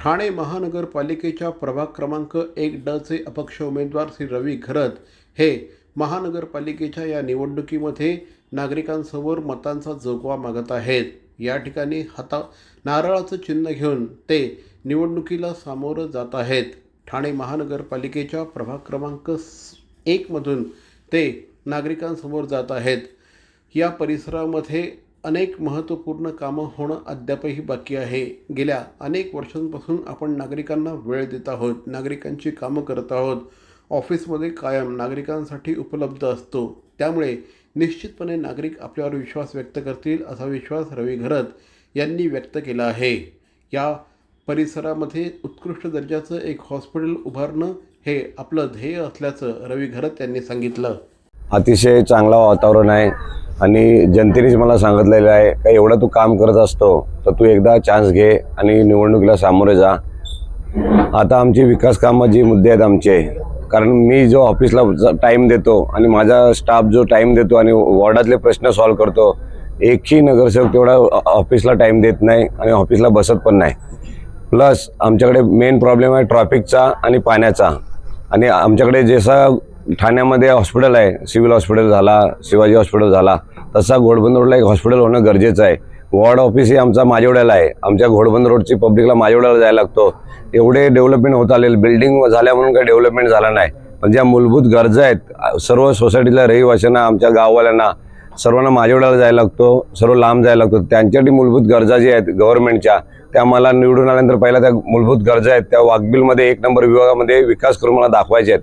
ठाणे महानगरपालिकेच्या प्रभाग क्रमांक एक डचे अपक्ष उमेदवार श्री रवी घरत हे महानगरपालिकेच्या या निवडणुकीमध्ये नागरिकांसमोर मतांचा जोगवा मागत आहेत. या ठिकाणी हाता नारळाचं चिन्ह घेऊन ते निवडणुकीला सामोरं जात आहेत. ठाणे महानगरपालिकेच्या प्रभाग क्रमांक एकमधून ते नागरिकांसमोर जात आहेत. या परिसरामध्ये अनेक महत्त्वपूर्ण कामं होणं अद्यापही बाकी आहे. गेल्या अनेक वर्षांपासून आपण नागरिकांना वेळ देत आहोत. नागरिकांची कामं करत आहोत. ऑफिसमध्ये कायम नागरिकांसाठी उपलब्ध असतो. त्यामुळे निश्चितपणे नागरिक आपल्यावर विश्वास व्यक्त करतील असा विश्वास रवी घरत यांनी व्यक्त केला आहे. या परिसरामध्ये उत्कृष्ट दर्जाचं एक हॉस्पिटल उभारणं हे आपलं ध्येय असल्याचं रवी घरत यांनी सांगितलं. अतिशय चांगला वातावरण आहे. आणि जनतेनेच मला सांगितलेलं आहे का एवढं तू काम करत असतो तर तू एकदा चान्स घे आणि निवडणुकीला सामोरे जा. आता आमची विकास कामं जी मुद्दे आहेत आमचे कारण मी जो ऑफिसला टाईम देतो आणि माझा स्टाफ जो टाईम देतो आणि वॉर्डातले प्रश्न सॉल्व करतो एकही नगरसेवक तेवढा ऑफिसला टाईम देत नाही आणि ऑफिसला बसत पण नाही. प्लस आमच्याकडे मेन प्रॉब्लेम आहे ट्रॉफिकचा आणि पाण्याचा. आणि आमच्याकडे जसा ठाण्यामध्ये हॉस्पिटल आहे सिव्हिल हॉस्पिटल झाला शिवाजी हॉस्पिटल झाला तसा घोडबंद रोडला एक हॉस्पिटल होणं गरजेचं आहे. वॉर्ड ऑफिसही आमचा माजेवड्याला आहे. आमच्या घोडबंद रोडची पब्लिकला माजेवड्याला जायला लागतो. एवढे डेव्हलपमेंट होत आलेले बिल्डिंग झाल्या म्हणून काही डेव्हलपमेंट झाला नाही. पण ज्या मूलभूत गरजा आहेत सर्व सोसायटीला रहिवाशांना आमच्या गाववाल्यांना सर्वांना माजेवड्याला जायला लागतो सर्व लांब जायला लागतो. त्यांच्यासाठी मूलभूत गरजा ज्या आहेत गव्हर्नमेंटच्या त्या मला निवडून आल्यानंतर पहिल्या त्या मूलभूत गरजा आहेत त्या वाघबिलमध्ये एक नंबर विभागामध्ये विकास करून मला दाखवायचे आहेत.